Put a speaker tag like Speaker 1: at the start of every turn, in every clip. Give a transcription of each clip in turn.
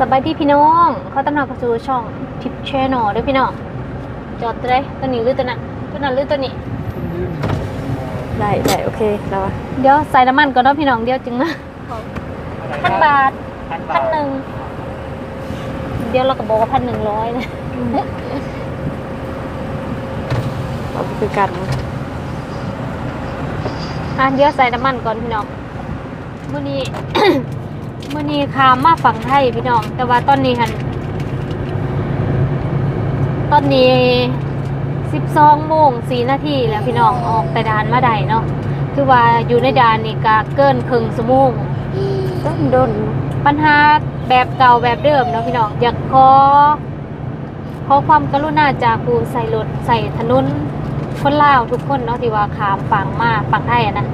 Speaker 1: สบายดีพี่น้อง เขาตำหนักกระจูช่องทิปแชนอลด้วยพี่น้อง จอดตัวได้ตัวนี้หรือตัวนั้นตัวนั้นหรือตัวนี้
Speaker 2: ได้ได้โอเคแล้วอะ
Speaker 1: เดี๋ยวใส่น้ำมันก่อนเนาะพี่น้องเดี๋ยวจึงมาพันบาทพันหนึ่ง เดี๋ยวเราก็บอกว่าพันหนึ่งร้อยนะ
Speaker 2: เอาไปคือกัน
Speaker 1: อะเดี๋ยวใส่น้ำมันก่อนพี่น้องมื่อนี้ มื่อนี้ขามมาฝั่งไทยพี่น้อง แต่ว่าตอนนี้หันตอนนี้สิบสองโมงสี่นาทีแล้วพี่น้องออกแต่ด่านมาได้เนาะคือว่าอยู่ในด่านนี่ก็เกินครึ่งชั่วโมง
Speaker 2: ต้นโดน
Speaker 1: ปัญหาแบบเก่าแบบเดิมเนาะพี่น้องอยากขอขอความกรุณาจากผู้ใส่รถใส่ถนนคนลาวทุกคนเนาะที่ว่าขามฝั่งมาฝั่งไทยนะ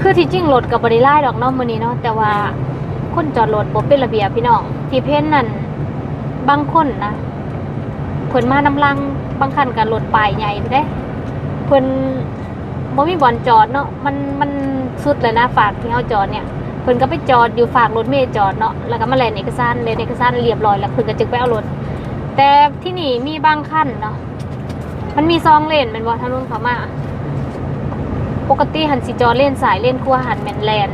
Speaker 1: คือที่จริงรถกับบริไล่ดอกเนาะมื้อนี้เนาะแต่ว่าคนจอดรถบ่เป็นระเบียบพี่น้องที่เพ้นนั่นบางคนนะเพิ่นมานำลังบางคันกับรถป้ายใหญ่เด้เพิ่นบ่มีบ่อนจอดเนาะมันมันสุดเลยนะฝากที่เฮาจอดเนี่ยเพิ่นก็ไปจอดอยู่ฝากรถเมล์จอดเนาะแล้วก็มาแลนเอกสารแลนเอกสารเรียบร้อยแล้วเพิ่นก็จึงไปเอารถแต่ที่นี่มีบางขั้นเนาะมันมีซองเลนแม่นบ่ทางนู้นเขามา ปกติหันสิจอดเลนสายเลนครัวหันแม่นแลน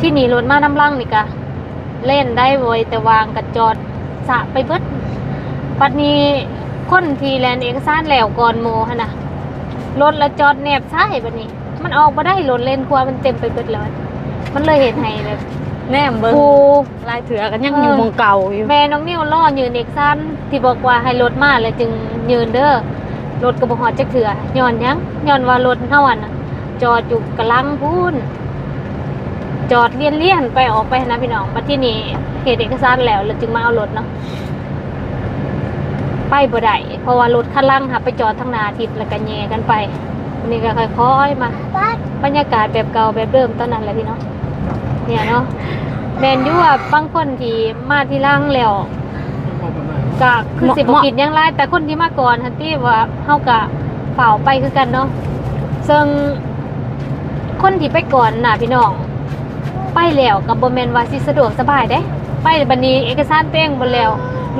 Speaker 1: ที่นี่รถมาน้ำลังนี่ก็เล่นได้เว้ยแต่วางก็จอดสะไปเบิดปัดนี้คนที่แลนเอกสารแล้วก่อนโมหั่นน่ะรถแล้วจอดแนบซ้ายบัดนี้ มันออกมาได้รถเลนครัวมันเต็มไปเบิดแล้วมันเลยเห็นให้แบบ
Speaker 2: แนมเบิ้ง
Speaker 1: ครู
Speaker 2: ลายเถือกันยังอยู่หมองเก่าอยู่
Speaker 1: แม่น้องนิวล่อยืนเอกซันที่บอกว่าให้รถมาแล้วจึงยืนเด้อ รถกระบะหอดจักเถื่อย้อนยังย้อนว่ารถเฮาอันจอดอยู่กลังพูนจอดเลี่ยนเลี่ยนไปออกไปนะพี่น้องมาที่นี่เหตุเอกสารแล้วแล้วจึงมาเอารถเนาะไปบ่ได้เพราะว่ารถคันล่างค่ะไปจอดทางนาทิพย์แล้วก็แย่กันไปนนี้ก็ค่อยๆมาบรรยากาศแบบเก่าแบบเดิมตอนนั้นแหละพี่เนาะเนี่ยเนาะแมนยูว่าบางคนที่มาที่ล่างแล้ว ก็คือสิบกินหยังไรแต่คนที่มาก่อนฮันตี้ว่าเฮากะเฝ้าไปคือกันเนาะซึ่งคนที่ไปก่อนน่ะพี่น้อง ไปแล้วกับบ่แม่นว่าสิสะดวกสบายเด้ ไปบัดนี้เอกสารเต้งบ่แล้ว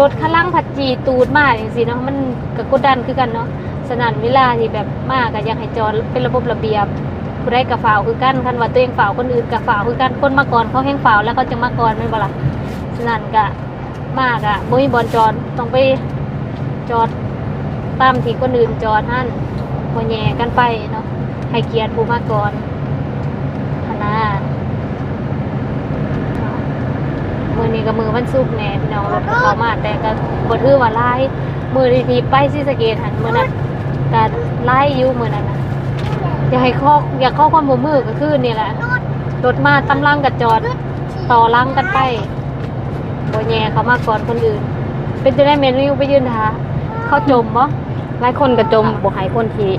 Speaker 1: รถคันล่างผัดจีตูดมาจังซี่เนาะมันก็กดดันคือกันเนาะฉะนั้นเวลาที่แบบมาก็อยากให้จอดเป็นระบบระเบียบผู้ใดกับฝ่าวคือกันคันว่าตัวเองฝ่าวคนอื่นกับฝ่าวคือกันคนมาก่อนเขาแห้งฝ่าวแล้วเขาจะมาก่อนไม่นบ่ล่ะฉะนั้นก็ มากอะบ่มีบอลจอดต้องไปจอดตามที่คนอื่นจอดหั่นบ่แย่กันไปเนาะให้เกียรติผู้มาก่อนหันะมือนี้ก็มือวันศุกแน่พี่น้องรถก็เข้ามาแต่ก็บ่ถือว่าหลายมือทีไปศรีสะเกษหันมือนั้นก็หลายอยู่มือนั้นนะอยากให้ข้ออยากข้อความบ่มือก็คือนี่แหละรถมาตำลังกับจอดต่อลังกันไป บ่แย่เขามาก่อนคนอื่น เป็นจะได้เมนูไปยืนหาเขาจมบ่
Speaker 2: หลายคนกระจมบ่ให้คนที่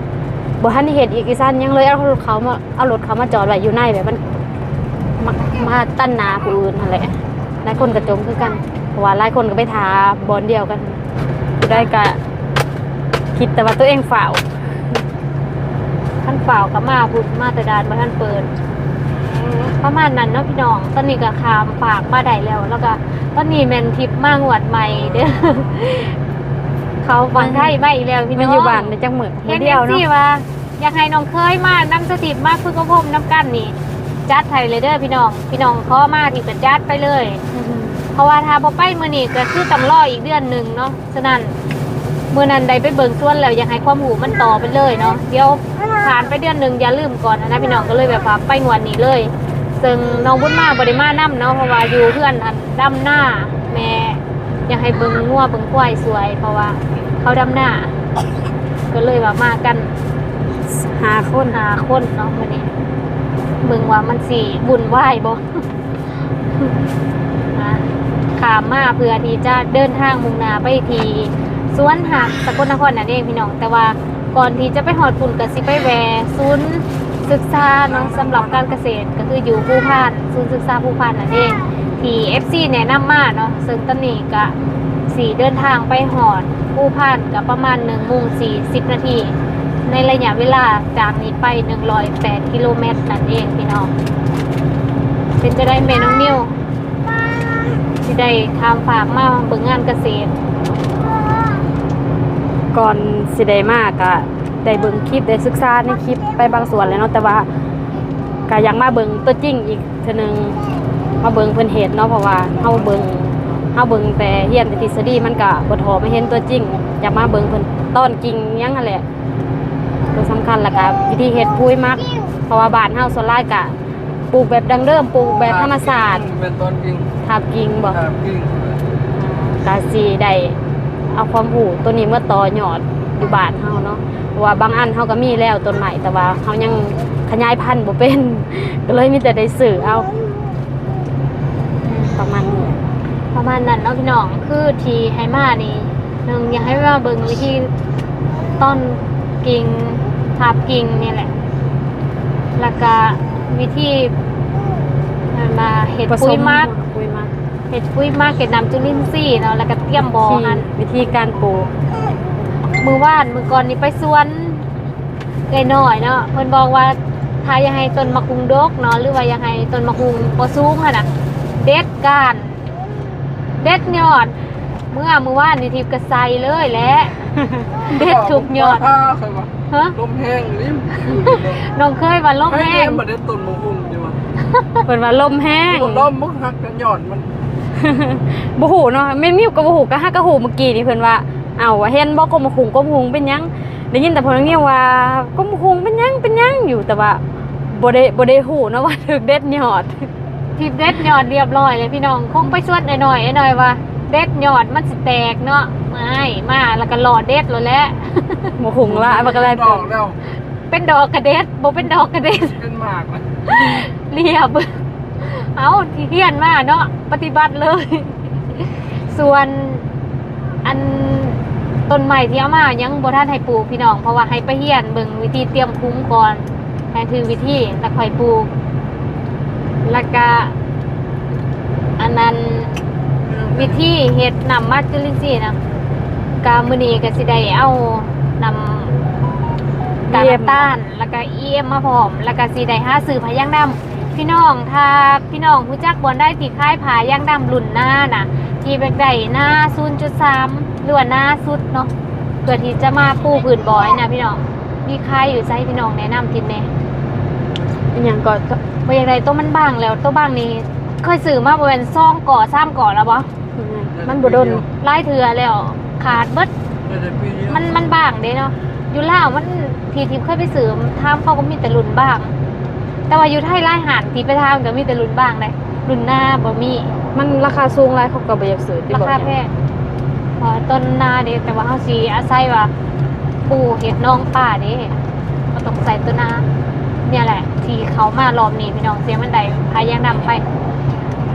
Speaker 2: บ่ทันได้เห็นอีกอีสานหยังเลยเอารถเขามาเอารถเขามาจอดไว้อยู่ในแบบมันมามาตั้นหนาผู้อื่นนั่นแหละหลายคนกระจมคือกันเพราะว่าหลายคนก็ไปทาบอลเดียวกันผู้ได้ก็คิดแต่ว่าตัวเองฝ่าว
Speaker 1: ท่านฝ่าวกับมาพุดมาแต่ดานบ่ท่านเปิด ประมาณนั้นเนาะพี่น้องตอนนี้ก็ขามฝากมาได้แล้ว แล้วก็ตอนนี้แม่นทิปมางวดใหม่เด้อเขาฟังไทยมาอีกแล้วพี่น้
Speaker 2: มั
Speaker 1: อนง
Speaker 2: อยู่บ้านในจังหมือ
Speaker 1: เห็น
Speaker 2: เดี
Speaker 1: เดี
Speaker 2: ย
Speaker 1: ยวว
Speaker 2: เนาะ
Speaker 1: นี่ว่าอยากให้น้องเคยมาน้ำสถิตมากคือก็พมน้ำกันนี่จัดไทยเลยเด้อพี่น้องพี่น้องขอมาที่เป็นจัดไปเลย เพราะว่าถ้าบ่ไปมื้อนี้ก็คือต้องรออีกเดือนหนึ่งเนาะฉะนั้นมื้อนั้นได้ไปเบิ่งส่วนแล้วอยากให้ความหูมันต่อไปเลยเนาะเดี๋ยวผ่านไปเดือนหนึ่งอย่าลืมก่อนนะพี่น้องก็เลยแบบว่าไปงวดนี้เลย ซึ่งน้องบุญมาบ่ได้มานํเนาะเพราะว่าอยู่เพื่อนอันดำหน้า แม่อยากให้เบิ่งงัวเบิ่งควายสวย เพราะว่าเขาดำหน้า ก็เลยว่ามากัน
Speaker 2: หาคน
Speaker 1: หาคนเนาะมื้อนี้เบิ่งว่ามันสิบุญไหวายบ่นะขามมาเพื่อที่จะเดินทางมุ่งหน้าไปที่สวนหักสกลนครนั่นเองพี่น้อง แต่ว่าก่อนที่จะไปหอดปุ่นก็สิไปแวะศูนย์ ศึกษาเนาะสำหรับการเกษตรก็คืออยู่ผู้พานศูนย์ศึกษาผู้พานนั่นเองที่ FC แนะนำมาเนาะซึ่งตอนนี้ก็สี่เดินทางไปหอดผู้พานกับประมาณ1โมง40นาที ในระยะเวลาจากนี้ไป 108 กิโลเมตรนั่นเองพี่น้องเป็นจะได้เมน้องนิวสิได้ข้ามฝากมาเบิ่งงานเกษตร
Speaker 2: ก่อนสิได้มากก็ ได้เบิ่งคลิปได้ศึกษาในคลิปไปบางส่วนแล้วเนาะแต่ว่าก็ยังมาเบิ่งตัวจริงอีกเทื่อนึงมาเบิ่งเพิ่นเฮ็ดเนาะเพราะว่าเฮาเบิ่งเฮาเบิ่งแต่เรียนแต่ทฤษฎีมันก็บ่ทอมาเห็นตัวจริงอยากมาเบิ่งเพิ่นต้นกิ่งหยังนั่นแหละตัวสำคัญแล้วก็วิธีเฮ็ดปุ๋ยหมัก เพราะว่าบ้านเฮาส่วนหลายก็ปลูกแบบดังเดิมปลูกแบบธรรมชาติ
Speaker 3: เป็นต้นกิ่ง
Speaker 2: ทาบกิ่งบ่
Speaker 3: ครับกิ่ง
Speaker 2: กาสีได้เอาความรู้ตัวนี้เมื่อต่อยอดอยู่บ้านเฮาเนาะเพราะ ว่าบางอันเฮาก็มีแล้วต้นใหม่แต่ว่าเฮายังขยายพันธุ์บ่เป็น ก็เลยมีแต่ได้สื่อเอาประมาณนี้
Speaker 1: ประมาณนั้นเนาะพี่น้องคือทีให้มานี่หนึ่งอยากให้มาเบิ่งวิธีต้นกิ่งทาบกิ่งนี่แหละ แล้วก็วิธีมาเห็ดปุ๋ยหมัก
Speaker 2: ปุ๋ยหมัก
Speaker 1: เห็ดปุ๋ยหมักเห็ดน้ำจุลินทรีย์เนาะแล้วก็เตรียมบ่อ
Speaker 2: ที่
Speaker 1: หัน
Speaker 2: วิธีการปลูก
Speaker 1: มือว่านมือก่อนนี่ไปสวนไก่น้อยเนาะเพิ่นบอกว่าถ้าอยากให้ต้นมะกุงดกเนาะหรือว่าอยากให้ต้นมะกุงบ่สูงหั่นน่ะเด็ดก้านเด็ดยอด เมื่อมือว่านนี่ทิพย์ก็ใส่เลยแหละเด็ดทุกยอด
Speaker 3: ผ้าเคยว่า
Speaker 1: ฮะ
Speaker 3: ลมแห้งริม
Speaker 1: น้องเคยว่าลม
Speaker 3: ให้
Speaker 1: แห้
Speaker 3: แห้
Speaker 1: ง
Speaker 3: งมาได้ต้นมะฮุ่มดีว่า
Speaker 2: เพิ่นว่าลมแห้ง
Speaker 3: ลมมึกหักกันยอดมัน
Speaker 2: บ่ฮู้เนาะแม่นมีก็บ่ฮู้ก็ฮักก็ฮู้เมื่อกี้นี่เพิ่นว่า เอ้าว่าเห็นบ่กรมหุงกรมหุงเป็นหยังได้ยินแต่เพิ่นเงียว่ากรมหุงเป็นหยังเป็นหยังอยู่แต่ว่าบ่ได้บ่ได้ฮู้เนาะว่าถึกเด็ดยอด
Speaker 1: ทิพย์เด็ดยอดเรียบร้อยเลยพี่น้องคงไปสวนหน่อยๆหน่อยๆว่าเด็ดยอดมันสิแตกเนาะไม่มาแล้วก็หลอดเด็ดแล้วแหละ
Speaker 2: หมูหุงละมันก็เลย
Speaker 3: ดอกแล้ว
Speaker 1: เป็นดอกกระเด็ดบ่เป็นดอกกระเด็ด
Speaker 3: เป็นหมากนะ
Speaker 1: เรียบเอาที่เฮียนมาเนาะปฏิบัติเลย ส่วนอัน ต้นใหม่ที่เอามายังบ่ทันให้ปลูกพี่น้องเพราะว่าให้ไปเฮียนเบิ่งวิธีเตรียมคุ้มก่อนให้ถือวิธีแล้วค่อยปลูกแล้วก็อันนั้นวิธีเฮ็ดนำมัดจุลินทรีย์นะกามื้อนี้ก็สิได้เอานำกา
Speaker 2: เยี่ยม
Speaker 1: น้ำต้านแล้วก็เอ็มมาพร้อมแล้วก็สีได้ห้าสื่อพาย่างดำพี่น้องถ้าพี่น้องรู้จักบอลได้ตีค่ายผาย่างดำรุ่นหน้าน่ะที่แบบใดหน้าศูนย์จุดสาม หรือว่าหน้าสุดเนาะเพื่อที่จะมาปูผืนบอยนะพี่น้องมีค่ายอยู่ใจะให้พี่น้องแนะนำทินเน่
Speaker 2: เป็นอย่างก็
Speaker 1: ว่าอย่างไรตัวมันบางแล้วตัวบางนี้เคยสื่อมาบริเวณซ่องก่อซ้ำก่อแล้วบ่
Speaker 2: มันบ่โดน
Speaker 1: ไล่เถื่อแล้ว ขาดเบิด
Speaker 3: ได้ปีเดียว
Speaker 1: มันมันบางเด้เนาะอยู่ล่าวมันทีทิพย์เคยไปสืบทามเขาก็มีแต่รุ่นบ้าง แต่ว่าอยู่ไทยไล่หานทีไปทามก็มีแต่รุ่นบ้างเลยรุ่นหน้าบ่มี
Speaker 2: มันราคาสูงหลายเขาก็บ่อยากซื้อที่
Speaker 1: รา
Speaker 2: บอก
Speaker 1: คาแพงเพอ ต้นนาเด้แต่ว่าเฮาสิอาศัยว่าปู่เฮ็ดน้องป้าเด้ก็ต้องใส่ต้นนาเนี่ยแหละ ที่เขามารอบนี้พี่น้องเสียงมันได้พายางดำไป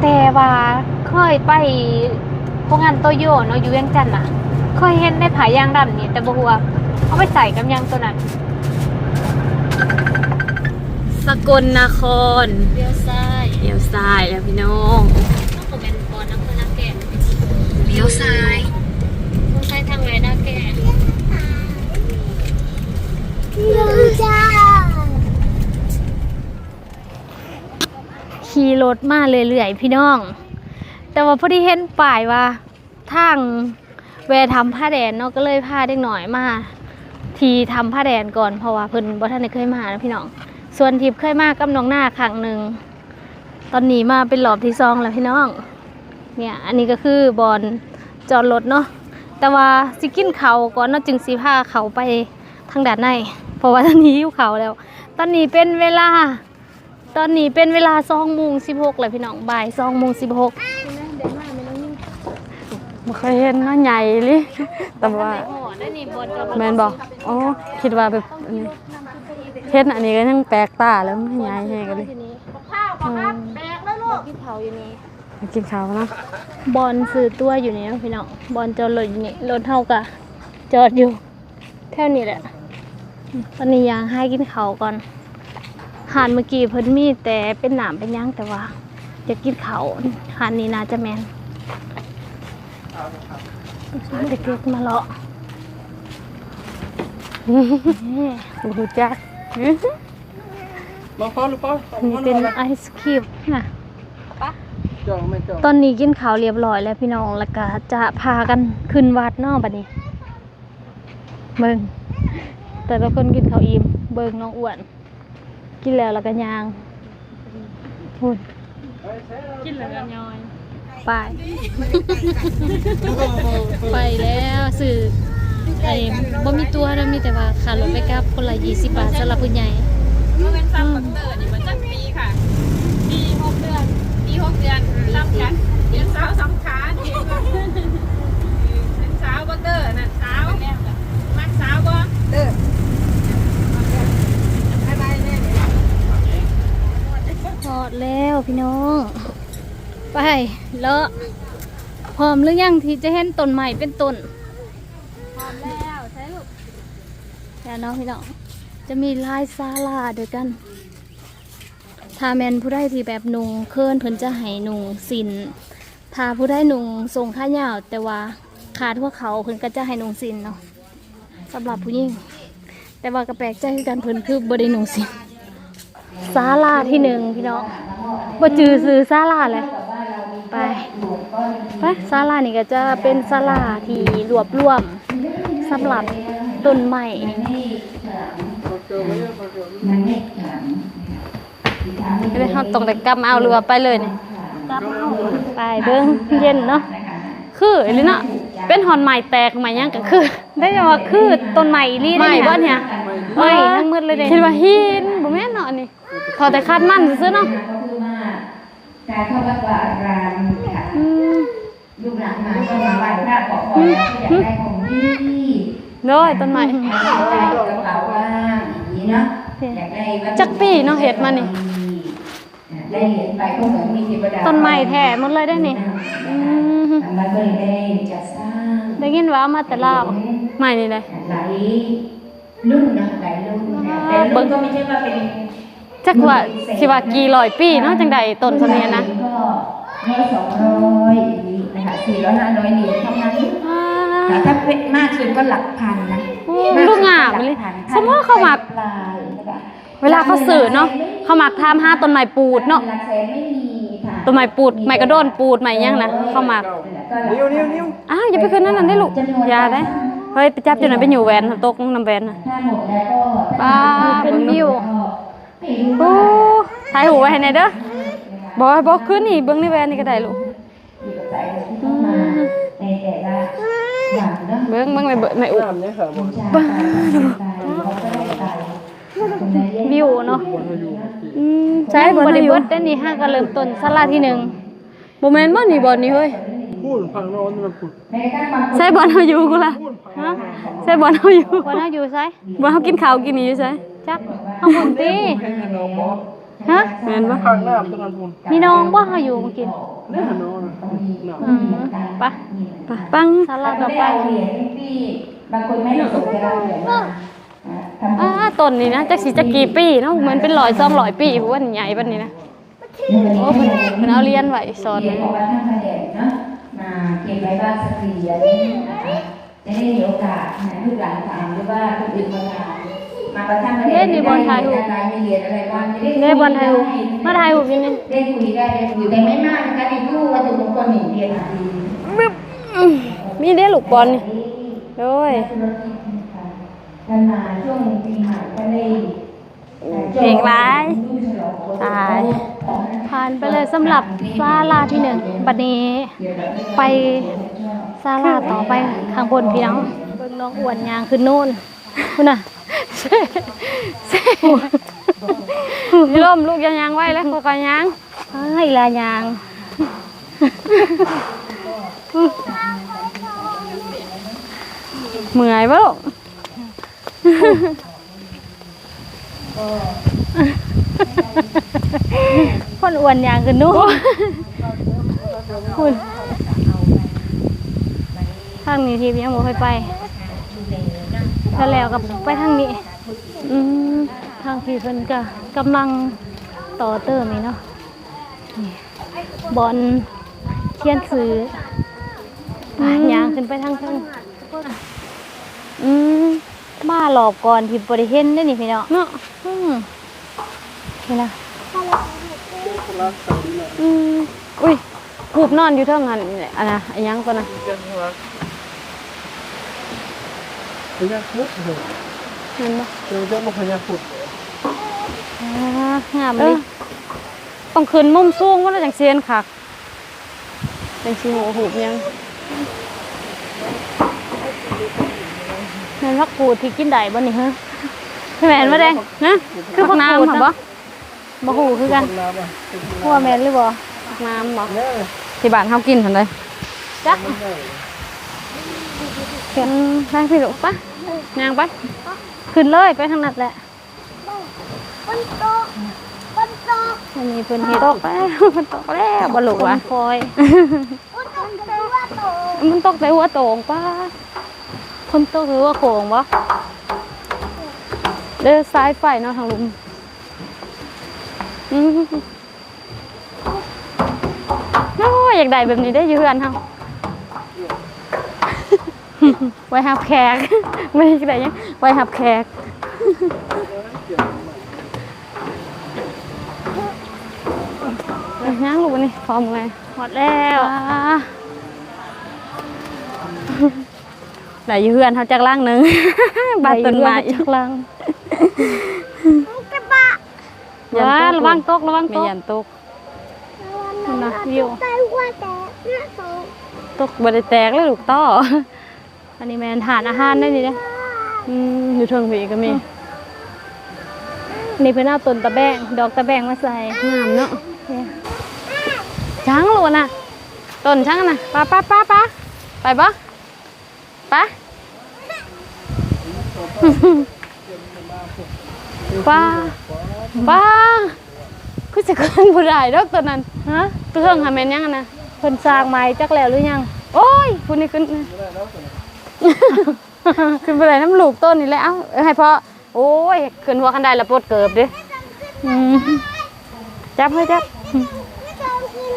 Speaker 1: แต่ว่าเคยไปพวกงานโตโยเนาะอยู่เวียงจันทน์น่ะ เคยเห็นในผายางดำนี่แต่บ่ฮู้ว่าเอาไปใส่กับหยังตัวนั้น
Speaker 2: สกลนคร
Speaker 1: เลี้ยวซ้าย
Speaker 2: เลี้ยวซ้ายแล้วพี่น้อง
Speaker 1: ต้องคอมเมนต์ก่อนนะคุณนักแก่เลี้ยวซ้าย ขี่รถมาเรื่อยๆพี่น้อง แต่ว่าพอดีเห็นป้ายว่าทางแวะทำผ้าแดนเนาะก็เลยพาเด็กหน่อยมา ทีทำผ้าแดนก่อนเพราะว่าเพิ่นบ่ทันได้เคยมานะพี่น้อง ส่วนทิพย์เคยมากับน้องหน้าครั้งหนึ่งตอนนี้มาเป็นรอบที่สองแล้วพี่น้อง เนี่ยอันนี้ก็คือบอนจอดรถเนาะแต่ว่าสิกินเขาก่อนเนาะจึงสีผ้าเขาไปทางด้านใน เพราะว่าตอนนี้หิวเขาวแล้ว ตอนนี้เป็นเวลา ตอนนี้เป็นเวลาสองโมงสิบหกเลยพี่น้องบ่ายสองโมงสิบหก
Speaker 2: บ่เคยเห็นเนาะใหญ่เลยแต่ว่าแมนบอกอ๋อคิดว่าแบบอันนี้เฮ็ดอันนี้ก็ยังแปลกตาแล้วมันใหญ่แฮงกันเลย
Speaker 1: ข้าวปะครับแบกแล้วลูกกินเขาอยู่นี่
Speaker 2: มากินข้าวเนาะ
Speaker 1: บอลซื้อตัวอยู่นี่เนาะพี่น้องบอลจอดรถอยู่นี่รถเท่ากะจอดอยู่แถวนี้แหละ ตอนนี้ยางให้กินเขาวก่อนหานเมื่อกี้เพิ่นมีแต่เป็นหนามเป็นหย่างแต่ว่าจะกินเขาวหานนี้น่าจะแมนเด็กๆมาเลาะนี่
Speaker 2: บ่รู้จัก
Speaker 3: มาพ่อหรือเปล่า
Speaker 1: อันนี้เป็นไอศครีมนะ
Speaker 3: จองไม่จอง
Speaker 1: ตอนนี้กินข้าวเรียบร้อยแล้วพี่น้องแล้วก็จะพากันขึ้นวัดเนอกบัดนี้เบิ่ง แต่ละคนกินข้าวอิ่มเบิ่งน้องอ้วน กินแล้วแล้วก็ยางพูดกินแล้วก็ยอยไปไปแล้วสื่อไอ้บ่มีตัวนะมีแต่ว่าค่ารถไปกลับคนละ20บาทสำหรับผู้ใหญ่
Speaker 4: เมื่อเป็นซัมบักเตอร์นี่มันจะปีค่ะปีหกเดือนปีหกเดือนซ้ำกันเดือนสาวสำคัญเป็นสาวบักเตอร์น่ะสาวมักสาวบ่เตอร์บายบายแม่
Speaker 1: พ อดแล้วพี่น้อง ไปแล้วพร้อมหรือยังที่จะเห็นต้นใหม่เป็นต้น
Speaker 4: พร้อมแล้วใช่ลูก
Speaker 1: แล้วเนาะพี่น้องจะมีลายซาลาเดียวกันถ้าแมนผู้ได้ที่แบบนุงเคินเพิ่นจะให้นุงสินถ้าผู้ได้นุงทรงข้ายาว แต่ว่าขาดหัวเขาเพิ่นก็จะให้นุงสินเนาะสำหรับผู้หญิงแต่ว่าก็แปลกใจคือกันเพิ่นคือบ่ได้นุงสิน ซาลาที่หนึ่งพี่น้องบ่จือซื้อซาลาเลยไปไปซาลานี่ก็จะเป็นซาลาที่รวบรวมสำหรับต้นใหม่
Speaker 3: เขาเจอไม่ได้เขาเจอ
Speaker 2: ไม่ได้เขาตรงแต่กำเอาเรือไปเลยนี่
Speaker 1: ไปเบิ้งเย็นเนาะ
Speaker 2: คือหรือเนาะเป็นหอนใหม่แตกใหม่ยังก็คือ
Speaker 1: ได้ยังว่าคือต้นใหม่รี
Speaker 2: ใหม่บ่เนี่ย
Speaker 1: เฮ้ยทั้งมืดเลยเด้
Speaker 2: คิดว่าหินบ่แม่นเนาะนี่ พอแต่คาดมันซื่อๆเนาะ
Speaker 5: การเข้าวัดวาอารามค่ะ
Speaker 2: อืม
Speaker 5: ลูกหลานมาก็มาไหว้พระขอพรแล้วก็อยากได้ของดี
Speaker 2: โดยต้นใหม่
Speaker 5: อยากได้กระเป๋าว่างอย่างนี้เนาะอยากได้วัตถุ
Speaker 2: จักปีเนาะเฮ็ดมานี่
Speaker 5: ได้เหรียญไปก็เหมือนมีเทวดา
Speaker 1: ต้นใหม่แท้หมดเลยได้นี่
Speaker 2: อืม
Speaker 5: ทางวัดก็เลยได้จัดสร้าง
Speaker 1: ได้ยินว่าเอามาแต่ลาว
Speaker 2: ใหม่นี่เลย
Speaker 5: หลายรุ่นนะหลายรุ่นนะแต่รุ่นก็ไม่ใช่ว่าเป็น
Speaker 2: จักว่าสิว่ากี่ร้อยปีเนาะจังใดต้นสมัยนะ
Speaker 5: ก็ร้อยสองร้อยอย่างนี้นะคะสี่ร้อยห้าร้อยเหรียญเท่านั้น
Speaker 2: อ่า
Speaker 5: แต่ถ้าเป็นมากสุดก็หลักพันนะ
Speaker 2: โอ้ลูกงามเลยสมมุติเขามัก
Speaker 5: ลายนะคะ
Speaker 2: เวลาเขาสื่อเนาะเขามักทำห้าต้นไม้ปูดเนาะ
Speaker 5: หลักแสนไม่มีค่ะ
Speaker 2: ต้นไม้ปูดไม้กระโดนปูดไม้หยังนะเขามัก
Speaker 3: นิ้วนิ้วนิ้ว
Speaker 2: อ้าวอย่าไปคืนนั่นนั่นได้ลูกอย่าได้เฮ้ยไปจับจุดนั้นไปอยู่แวนตกน้ำแวนน่ะ
Speaker 5: ถ้าหมดแล้วก็
Speaker 2: ป้า
Speaker 1: เป็นวิว
Speaker 5: ไม่รู้
Speaker 2: โอ้ถ่ายหูไว้ให้หน่อยเด้อบอกให้บอกขึ้นนี่เบิ้งในแวนนี่ก็ได้ลูก
Speaker 5: อยู่กับใจที่เข้ามาในแต่ละอย่างเนาะ
Speaker 2: เบิ้งเบิ้งไม่เบิ้งไม่อุ
Speaker 3: น้ำเนี่ยค่ะบอก
Speaker 5: บูชาไปเขาก็ได้ไปคนใดเรียก
Speaker 1: วิวเนาะ
Speaker 3: วันอายุเมื่อกี้
Speaker 2: อืม
Speaker 1: ใช่
Speaker 2: ใช่
Speaker 1: บบ
Speaker 2: น
Speaker 1: ริ
Speaker 2: อายุ
Speaker 1: เบิดได้นี่ห้าก็เริ่มต้นซาลาที่หนึ่ง
Speaker 2: บ่แม่นบ่นี่บ่นี่เฮ้ย
Speaker 3: พูดพังนอนมันพูด
Speaker 5: แม้กระทั่งบางคน
Speaker 2: ใช่บ่เฮาอยู่กูล่ะ
Speaker 3: พูดพังนอน
Speaker 2: ใช่บ่เฮาอยู่
Speaker 1: วันน่าอยู่ไซ
Speaker 2: บ่เฮากินข้าวกินนี่อยู่ไส
Speaker 1: จักเอาหุ่นตี
Speaker 3: ให้น้องบอก
Speaker 1: ฮะ
Speaker 2: แม่นบ่
Speaker 3: พังน้ำตะกันพูด
Speaker 1: มีน้องว่าเขาอยู่เมื่อกี้
Speaker 3: เนี่ยน้องนะน้ำ
Speaker 1: อืมไป
Speaker 2: ไปปัง
Speaker 1: ซาลา
Speaker 5: ต่
Speaker 1: ต่
Speaker 5: อ
Speaker 1: อ
Speaker 5: ไป
Speaker 1: ไป
Speaker 5: เหรียญที่บางคนไม่ได้สนใจเราเหรียญมาทำบุ
Speaker 2: อ่า
Speaker 5: ญ
Speaker 2: ต้นนี่นะจักสิจักกี่ปีเนาะเหมือนเป็น100 200ปีผู้ว่าใหญ่บัดนี้นะโอ้เพิ่นเพิ่นเอาเรียนไว้สอน
Speaker 5: เหรียญของวัดท่าพระแดงเนาะมาเก็บไว้บ้านสักเหรียญนะคะจะได้มีโอกาสนะลูกหลานถามหรือว่าคนอื่นมาถาม มาประทับพระแดง
Speaker 1: เล่นนี่บอลไทยหู
Speaker 5: ได้มีเหรียญอะไรบ้างจะได้
Speaker 1: เล่นบอลไทยหูมาไทยหูกินนี่
Speaker 5: ได้คุยได้ได้คุยแต่ไม่มากนะคะในตู้วัตถุมงคลหนึ่งเหรียญอะดี
Speaker 2: มีเด้ลูกบอลนี่โดย
Speaker 5: ท่านมาช่วงปีใหม่ก็ได้
Speaker 2: เพลงร้ายตาย
Speaker 1: ผ่านไปเลยสำหรับซาลาที่หนึ่งบัดนี้ไปซาลาต่อไปข้างบนพี่น้องเบิ่งน้องอ้วนยางขึ้นนู่นคุณน่ะ
Speaker 2: พี่ ลมลูกยังยังไว้แล้วก็ยัง
Speaker 1: ให้ลายาง
Speaker 2: เมื่อยบ่ลูก
Speaker 1: คนอ้วนยางขึ้นนู่นคุณทางนี้ทีมยังบ่เคยไป ถ้าแล้วกับไปทางนี้
Speaker 2: อืม
Speaker 1: ทางพี่เพิ่นก็กำลังต่อเติมนี่เนาะนี่บอลเขียนสื่ออะยางขึ้นไปทางเทิง
Speaker 2: อืม
Speaker 1: มาหลอบก่อนที่บริเห็นได้อนี่พี่เนาะ
Speaker 2: เนาะ
Speaker 1: อืมนี่นะ
Speaker 2: อืมอุ้ยคูบนอนอยู่เท่านั้นนี่แหละอันนะอันยังตัวน่ะ
Speaker 3: เจ้าหัว พญาพุทธเหรอ
Speaker 2: เห็นบ่
Speaker 3: เจ้าเจ้ามาพญาพุทธ
Speaker 1: อ่างาม
Speaker 2: เอ
Speaker 1: เล
Speaker 2: อยต้องขึ้นมุมสูงว่าแล้วจังเซียนคักจังสิโหหูบยังแม่นพักกูดที่กินได้บ่นี่ฮะแม่นบ่แดงฮะคือพักน้ำค่ะบ่บ่ฮู้คือกัน
Speaker 3: คนลาบ่เป็น
Speaker 1: หัวแม่นหรือบ่
Speaker 2: พักน้ำบ่
Speaker 3: เนี่ย
Speaker 2: ที่บ้านเฮากินหั่นเลย
Speaker 1: จัก
Speaker 3: มันได้
Speaker 2: เห็นทางสิลูกปะย่างไป
Speaker 1: ขึ้นเลยไปทางนั้นแหละอันนี้เพิ่นเฮ็ด
Speaker 2: ตกแล้วมันตกแล้วบ่ลูก
Speaker 1: คน
Speaker 2: วะ
Speaker 1: คอย
Speaker 2: มันตกแต่หัวโตงป้า
Speaker 1: คนโตคือว่าโขงบ่
Speaker 2: เด้อซ้ายไฟเนาะทางลุมอืมโอ้ยอยากได้แบบนี้ได้อยืเฮือนเฮา ไว้หับแขก ไม่ได้ได้หยังไว้หับแขกย่างลูกนี่พร้อมไหม
Speaker 1: หมดแล้ว
Speaker 2: ว้าได้อยืเฮือนเฮาจักล่างหนึงบาดต้นไม้
Speaker 1: จักลัง
Speaker 2: ยัน
Speaker 1: ว้า
Speaker 2: ตก
Speaker 1: ระวังตกระวัง
Speaker 2: ไม่
Speaker 1: ตก
Speaker 2: ยันตก
Speaker 1: นะวิว
Speaker 2: ตกบ่ได้แตกเลยลูกต้อ
Speaker 1: อันนี้แม่นทานอาหารได้นี่เด้อ
Speaker 2: อืมอยู่เทิงผีก็มี
Speaker 1: อันนี่เพิ่นเอาต้นตะแบงดอกตะแบงมาใส่
Speaker 2: งามเนาะช้างโลน่ะต้นช้างน่ะป้าป้าป้าป้าไปบ่ไปป้าป้าคือจะขึ้นบ่ได้ดอกตัวนั้น
Speaker 1: ฮะ
Speaker 2: ตัวเทิงหาแม่นยังอะนะ
Speaker 1: เพิ่นสร้างไม้จักแล้วหรือยัง
Speaker 2: โอ้ยคุณนี่ขึ้น ขึ้นไปได้น้ำลูกต้นนี่แหละเอ้าเอ้ยให้พ่อโอ้ยขึ้นหัวคันได้ละปวดเกิบดิจับให้จับ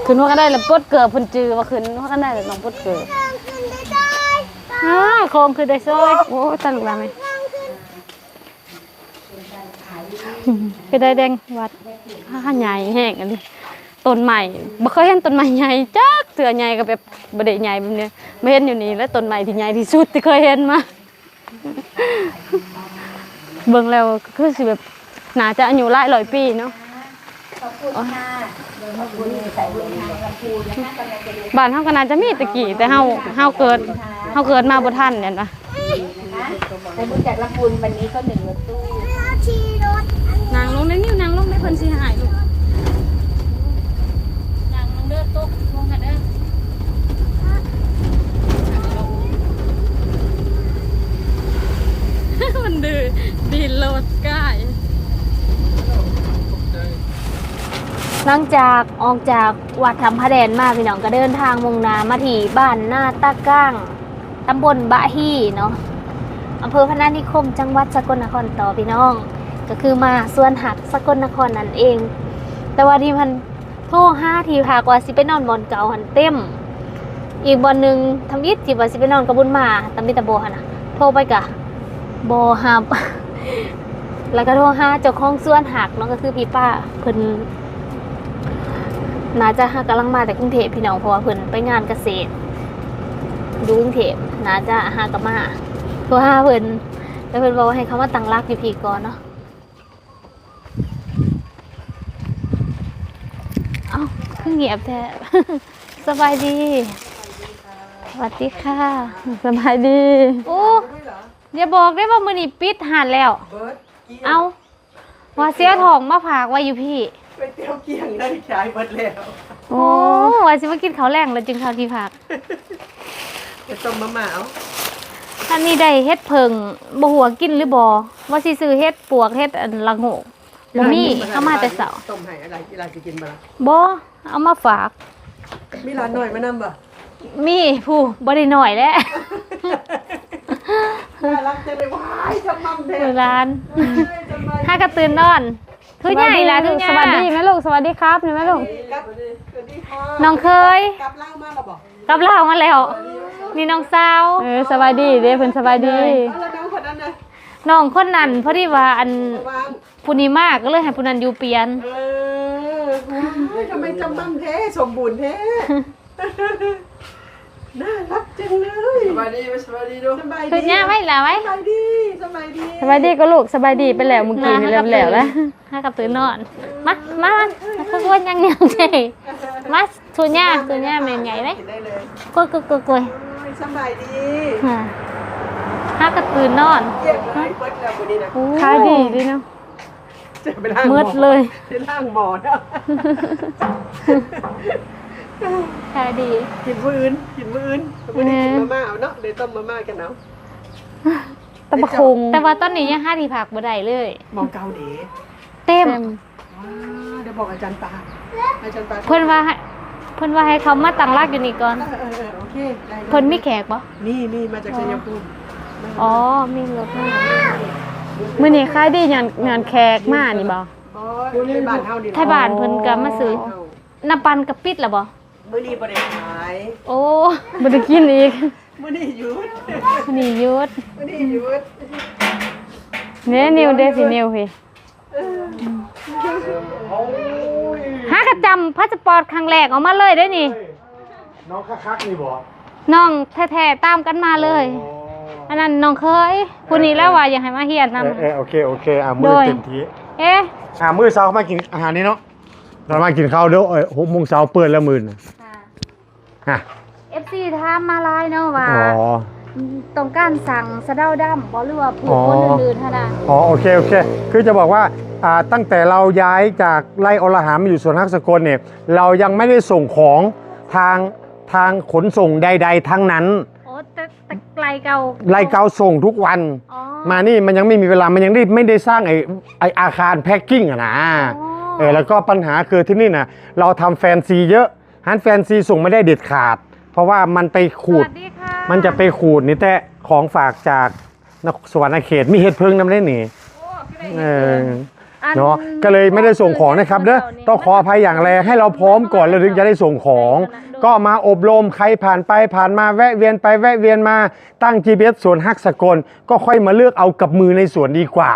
Speaker 2: ขึ้นหัวคันได้ละปวดเกิบพิ่นจือว่าขึ้นหัวคันได้ละน้องปวดเกิบ
Speaker 1: อ่าโครงคือได้ซอย
Speaker 2: โอ้ตลกแล้วไหม
Speaker 1: คือได้แดงวัด
Speaker 2: อ่าใหญ่แห้งอันนี้ ต้นใหม่บ่เคยเห็นต้นใหม่ใหญ่จักเสือใหญ่ก็แบบบ่ได้ใหญ่แบบนี้ไม่เห็นอยู่นี่แล้วต้นใหม่ที่ใหญ่ที่สุดที่เคยเห็นมาเบิ่งแล้วคือสิแบบน่าจะอายุหลายร้อยปีเนาะ
Speaker 5: ขอบคุณค่ะโดยขอบคุณใส่บุญทางลำพูนนะคะกำลังจะเดิน
Speaker 2: บ้านเฮาก็น่าจะมีตะกี้แต่เฮาเฮาเกิดเฮาเกิดมาบ่ทันเนี่ยนะ
Speaker 5: นะคะใส่บุญจากลำพูนวันนี้ก็หนึ่งรถตู้
Speaker 2: นางลงได้นิ้วนางลงได้เพิ่นสิหายลูก
Speaker 1: นางลงเด้อตกลงกันเด้อ
Speaker 2: มัน ดื้อดีโลดกาย
Speaker 1: หลังจากออกจากวัดทำพระแดนมาพี่น้องก็เดินทางมุ่งหนามาที่บ้านหน้าตาก้างตำบลบะฮี่เนาะอำเภอพนัสนิคม จังหวัดสกลนครต่อพี่น้อง ก็คือมาสวนหักสกลนครนั่นเอง แต่ว่าที่มันโทรห้าทีพากว่าสิไปนอนบอนเก่าหันเต็ม อีกบอนหนึ่งทำอิดจิบว่าสิไปนอนกับบุญมาตำมิตะโบหันนะโทรไปกะโบฮับ แล้วก็โทรห้าเจ้าของสวนหักเนาะก็คือพี่ป้าเพิ่นน่าจะหากำลังมาแต่กรุงเทพพี่น้องเพราะว่าเพิ่นไปงานเกษตรดูกรุงเทพน่าจะหากลับมาโทรห้าเพิ่นแล้วเพิ่นบอกว่าให้เขามาตั้งรักอยู่พี่ก่อนเนาะเอ้าคือเงียบแท้สบายดีสวัสดีค่ะ
Speaker 2: สบายดี
Speaker 1: โอ้ อย่าบอกได้ว่ามือนี้ปิดหานแล้วเอาว่าเสียทองมาผากไว้อยู่พี่
Speaker 3: ไปเตี้ยวเกี่ยงได้ใช้เบิดแล้ว
Speaker 1: โอ้ว่าสิมากินข้าวแรงแล้วจึงข้าวที่ผัก
Speaker 3: ไปต้มมะม่าว
Speaker 1: อันนี้ได้เฮ็ดเพิงบ่หัวกินหรือบ่ว่าสิซื้อเฮ็ดปวกเฮ็ดอันละโงกบ่มีเข้ามาแต่เสาร์
Speaker 3: ต้มให้อะไรกีฬาจะกินบ่ล่ะ
Speaker 1: บ่เอามาฝาก
Speaker 3: มีร้านหน่อยมานำบ่
Speaker 1: มีผู้บ่ได้น้อยแล้ว
Speaker 3: น่ารักจังเลยว้ายจำมั่มแท้
Speaker 1: เปิดร้าน
Speaker 3: เอ้ยจำมั่ม
Speaker 1: ถ้ากระตื่นนอนทุใหญ่ละทุใหญ่
Speaker 2: สวัสดีแม่ลูกสวัสดีครับนี่แม่ลูก
Speaker 3: ครับสวัสดีค่ะ
Speaker 1: น้องเคย
Speaker 3: กลับเล่ามาแล้วบ่
Speaker 1: กับเรามาแล้ว นี่น้องสาว
Speaker 2: เออสบายดีเด้เพิ่นสบายดี
Speaker 3: เอาแล้วน้องคนนั้นน่ะ
Speaker 1: น้องคนนั้นพอดีว่าอัน
Speaker 3: วาง
Speaker 1: ผู้นี้มากก็เลยให้ผู้นั้นอยู่เปลี่ยน
Speaker 3: เออว้ายทำไมจำมั่มแท้สมบูรณ์แท้ายดีสบายดีดูสบายดี
Speaker 1: คือเนี่ยไม่ละไว้
Speaker 3: สบายดีสบายดี
Speaker 2: สบายดีก็ลูกสบายดีไปแล้วเมื่อกี้นี่แล้วแล้วแล้ว
Speaker 1: ห้ากับตื่นนอน มามามาคือว่ายังยังใช่มาสุญญาสุญญาเป็นไงไหม
Speaker 3: กินได้เลย
Speaker 1: กล้วยกล้วยกล้วยกล้วย
Speaker 3: โอ้ยสบายดี
Speaker 1: อ่าห้ากับตื่นนอน
Speaker 3: เยี่ยมเลยเปิดแล้ววันนี้นะ
Speaker 1: โอ้
Speaker 2: ขายดีดีเนาะ
Speaker 3: จะไปล่างห
Speaker 1: มืดเลย
Speaker 3: ไปล่างหมอนะ
Speaker 1: ขายดี
Speaker 3: กินมื้ออื่นกินมื้ออื่นวันนี้กินมาม่าเอาเนาะเดี๋ยวต้มมาม่ากันเอา
Speaker 2: ตะบะคุง
Speaker 1: แต่ว่าตอนนี้ยังห้าทีผักบ่ได้เลย
Speaker 3: มองเกาเด๋
Speaker 1: เต็ม
Speaker 2: เต็ม
Speaker 3: ว้าเดี๋ยวบอกอาจารย์ปาอาจารย์ปา
Speaker 1: เพิ่นว่าให้เพิ่นว่าให้เขามาตั้งรากอยู่นี่ก่อน
Speaker 3: เออเออเออโอเคได้ลย
Speaker 1: เพิ่นมีแขกปะ
Speaker 3: นี่นี่มาจากชัยภูมิ
Speaker 1: อ๋อมีรถมา
Speaker 2: มื้อนี้ขายดีงานงานแขกมานี่บ่
Speaker 3: อ๋อที่บ้านเฮานี่
Speaker 1: ไทยบ้านเพิ่นก็มาซื้อน้ำปันกับปิดแล้วบ่
Speaker 3: มื้อนี้บ่ได้ขาย
Speaker 1: โอ้
Speaker 2: บ่ได้กินอีก
Speaker 3: มื้อนี้หยุด
Speaker 1: นี่หยุด
Speaker 3: มื้อนี้หยุด
Speaker 2: เนี่ยนิวเด้สินิวพี่
Speaker 1: หากระจำพาสปอร์ตครั้งแรกออกมาเลยได้อนี่
Speaker 6: น้องคักๆนี่บ่
Speaker 1: น้องแท้ๆตามกันมาเลย อันนั้นน้องเคยผู้นี้แล้วว่าอยากให้มาเฮียน
Speaker 6: เออเออ
Speaker 1: นำ
Speaker 6: โอเคโอเคอะมือ
Speaker 1: โดย
Speaker 6: เต็มที่
Speaker 1: เอ๊ะ
Speaker 6: อะมือเช้ามากินอาหารนี้เนาะ เรามากินข้าวเด้อเอ้ยหกโมงเช้าเปิดแล้วมื้อน่ะ ฮะ
Speaker 1: FC ถามมาหลายเนาะว่า
Speaker 6: อ๋อ
Speaker 1: ต้องการสั่งสะเดาดำบ่หรือว่าผู้
Speaker 6: อ๋อ
Speaker 1: คนอื่นๆเท่านั้น
Speaker 6: อ๋อโอเคโอเค คือจะบอกว่าอ่าตั้งแต่เราย้ายจากไร่อรหารมาอยู่สวนฮักสกลเนี่ยเรายังไม่ได้ส่งของทางทางขนส่งใด ๆ ทั้งนั้น
Speaker 1: โอ้แต่แต่ไกลเก่า
Speaker 6: ไร่เกาส่งทุกวัน
Speaker 1: อ๋อ
Speaker 6: มานี่มันยังไม่มีเวลามันยังได้ไม่ได้สร้างไอ้ไอ้อาคารแพ็คกิ้งอะนะ
Speaker 1: อ๋อ
Speaker 6: เออแล้วก็ปัญหาคือที่นี่นะเราทำแฟนซีเยอะฮันแฟนซีส่งไม่ได้เด็ดขาด เพราะว่ามันไปขูด
Speaker 1: สวัสดีค่ะ
Speaker 6: มันจะไปขูดนี่แต่ของฝากจากนครสวรรค์เขตมีเห็ดเพิงน้ำได้หนิเออ
Speaker 1: อั
Speaker 6: เนาะก็เลยไม่ได้ส่งของนะครับเด้อต้องขออภัยอย่างแรงให้เราพร้อมก่อนแล้วถึงจะได้ส่งของ ก็มาอบรมใครผ่านไปผ่านมาแวะเวียนไปแวะเวียนมาตั้ง GPS สวนฮักสกลก็ค่อยมาเลือกเอากับมือในสวนดีกว่า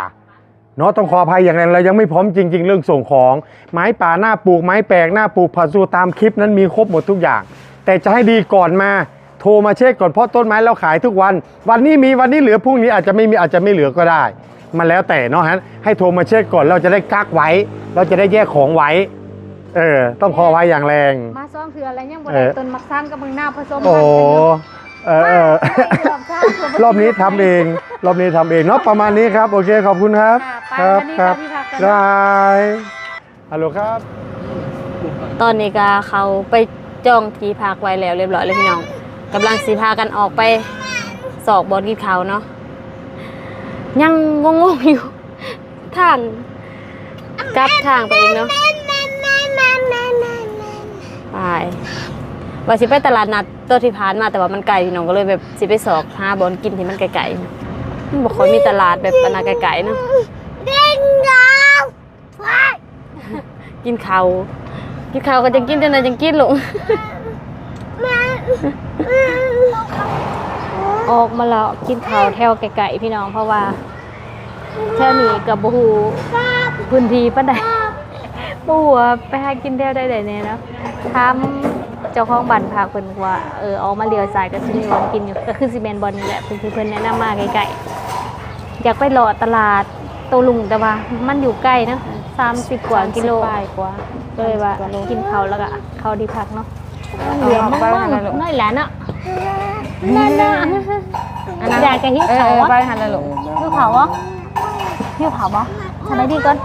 Speaker 6: เนาะต้องขออภัยอย่างแรงเรายังไม่พร้อมจริง ๆ เรื่องส่งของ ไม้ป่าหน้าปลูกไม้แปลกหน้าปลูกผักสูตามคลิปนั้นมีครบหมดทุกอย่าง แต่จะให้ดีก่อนมาโทรมาเช็คก่อนเพราะต้นไม้เราขายทุกวัน วันนี้มีวันนี้เหลือพรุ่งนี้อาจจะไม่มีอาจจะไม่เหลือก็ได้ มันแล้วแต่เนาะฮะให้โทรมาเช็คก่อนเราจะได้กักไว้ เราจะได้แยกของไว้ เออ ต้องขออภัยอย่างแรง
Speaker 1: มาซ้อมเถื่ออะไรยังบ่
Speaker 6: เอ
Speaker 1: ได้
Speaker 6: อ
Speaker 1: ต้นมักซังกับมึงหน้าผสม
Speaker 6: โอ้
Speaker 1: กันอยู่
Speaker 6: เออเออ
Speaker 1: รอบข้างเผื่
Speaker 6: รอบนี้ทำเอง รอบนี้ทำเองเนาะประมาณนี้ครับ โอเคขอบคุณครับ
Speaker 1: ค่ะไป
Speaker 6: ครับ
Speaker 1: วันนี้
Speaker 6: ครับ
Speaker 1: ก็ที่พักกัน
Speaker 6: ได้ฮัลโหลครับ
Speaker 2: ตอนนี้ก็เขาไปจองที่พักไว้แล้วเรียบร้อยเลยพี่น้องกำลังสิพากันออกไปสอกบอลกินเขาวเนาะยังงงๆอยู่ทางกลับทางไปเองเนาะไปว่าสิไปตลาดนัด ตัวที่ผ่านมาแต่ว่ามันไกลพี่น้องก็เลยแบบสิไปสอกหาบอลกินที่มันไกลๆมันบอกค่อยมีตลาดแบบปนาไกลๆเนาะกินข้าวกินข้าวก็จะกินจนไหนจังกินลง
Speaker 1: ออกมาแล้วกินข้าวแถวไกลๆพี่น้องเพราะว่าแถวนี้กับบ่ฮู้พื้นที่ปานใดบ่ฮู้ว่าไปหากินแถวใดๆแน่เนาะถาม เจ้าของบ้านพักเพิ่นว่าเออออกมาเลี้ยวซ้ายก็สิมีบ่อนกินอยู่ก็คือสิแม่นบ่อนนี่แหละเพิ่นที่เพิ่นแนะนำมาไกลๆอยากไปเลาะตลาดโตลุงแต่ว่ามันอยู่ใกล้เนาะ30กว่ากิโล
Speaker 2: ปลายกว่า
Speaker 1: ก็เลยว่ากินเขาวแล้วก็เขาดีพักเนาะเหลือมากๆน้อยแหละเนาะนั่นน่ะอยากจะหิ้วเขา
Speaker 2: เออ
Speaker 1: วะ
Speaker 2: ไปหันแล้วลูก
Speaker 1: หิ้วเขาวะหิ้วเขาวะสบายดีก่อน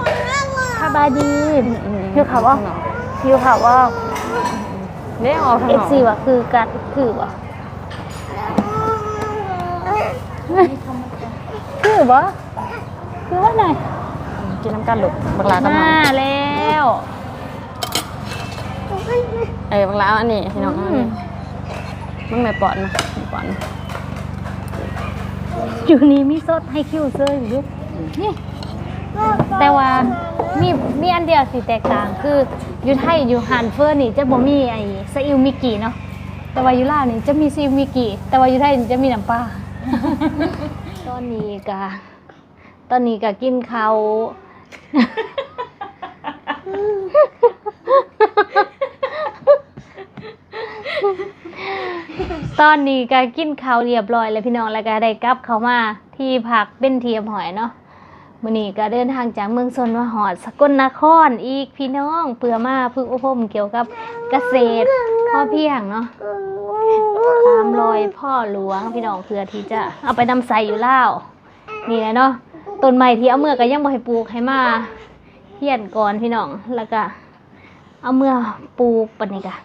Speaker 1: สบายดีหิ้วเขาวะหิ้วเขาวะ
Speaker 2: เนี่ยออกทาง
Speaker 1: เอนฟ
Speaker 2: อก
Speaker 1: ซีวะคือกันคือวะคือวะคือว่าไง
Speaker 2: กินน้ำกันลูกบังลากัน
Speaker 1: มา
Speaker 2: มา
Speaker 1: แล้ว
Speaker 2: เออบังลาเอาอันนี้พี่น้องเอาอันนี้มึงไม่ปอนนะไม่ปอนนะ
Speaker 1: อยู่นี่มีสดให้คิวเซอร์อยู่ด้วยนี่ แต่ว่ามีมีอันเดียวสิแตกต่างคืออยู่ไทยอยู่ฮันเฟอร์นี่จะบ่มีไอ้ซีอิ๊วมิกิเนาะแต่ว่าอยู่ลาวนี่จะมีซีอิ๊วมิกิแต่ว่าอยู่ไทยนี่จะมีน้ำปลาตอนนี้ก็ตอนนี้ก็กินข้าวตอนนี้ก็กินข้าวเรียบร้อยแล้วพี่น้องแล้วก็ได้กลับเขามาที่พักเป็นเทียมหอยเนาะ มื้อนี้ก็เดินทางจากเมืองชนมาหอดสกลนครอีกพี่น้องเพื่อมาฝึกอบรมเกี่ยวกับเกษตรพ่อเพียงเนาะตามรอยพ่อหลวงพี่น้องเพื่อที่จะเอาไปนำใส่อยู่แล้วนี่แหละเนาะต้นไม้ที่เอาเมื่อก็ยังบ่ให้ปลูกให้มาเฮียนก่อนพี่น้องแล้วก็เอาเมื่อปลูกปนนี้กะ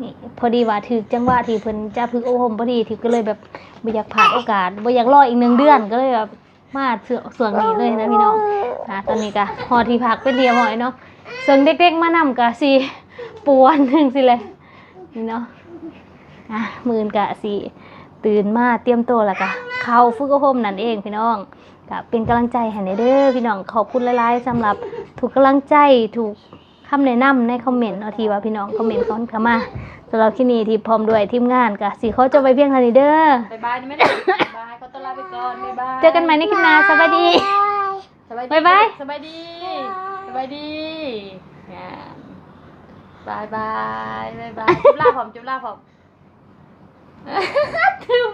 Speaker 1: นี่พอดีว่าถือจังหวะที่เพิ่นจะพึกโอโหมพอดีที่ก็เลยแบบบ่อยากผ่านโอกาสบ่อยากรออีกหนึ่งเดือนก็เลยแบบ มาเสือส่วนนี้เลยนะพี่น้องอะตอนนี้ก็พอที่พักเป็นเดียวหอยเนาะส่วนเด็กๆมานำกะสิปวนหนึ่งสิเลยนี่เนาะอะมื้อนกะสิตื่นมาเตรียมตัวแล้วกะเข้าฟุกโฮมนั่นเองพี่น้องกะเป็นกำลังใจให้ในเด้อพี่น้องขอบคุณหลายๆสำหรับถูกกำลังใจถูก คำแนะนำในคอมเมนต์เนาะที่ว่าพี่น้องคอมเมนต์เข้ามาสำหรับที่นี่ที่พร้อมด้วยทีมงานกะสีเขาจะไปเพียงเท่านี้เด้อ
Speaker 4: บ๊ายบายนี่ไม่ได้บ๊ายบายขอตัวลาไปก่อนบ๊ายบาย
Speaker 1: เจอกันใหม่ในคลิปหน้าสวัสดี
Speaker 4: สบายดี
Speaker 1: บ๊ายบาย
Speaker 4: สบายดีสบายดีอ่าบายบายบายบายจุ๊บลาผมจุ๊บลาผม
Speaker 1: ถึง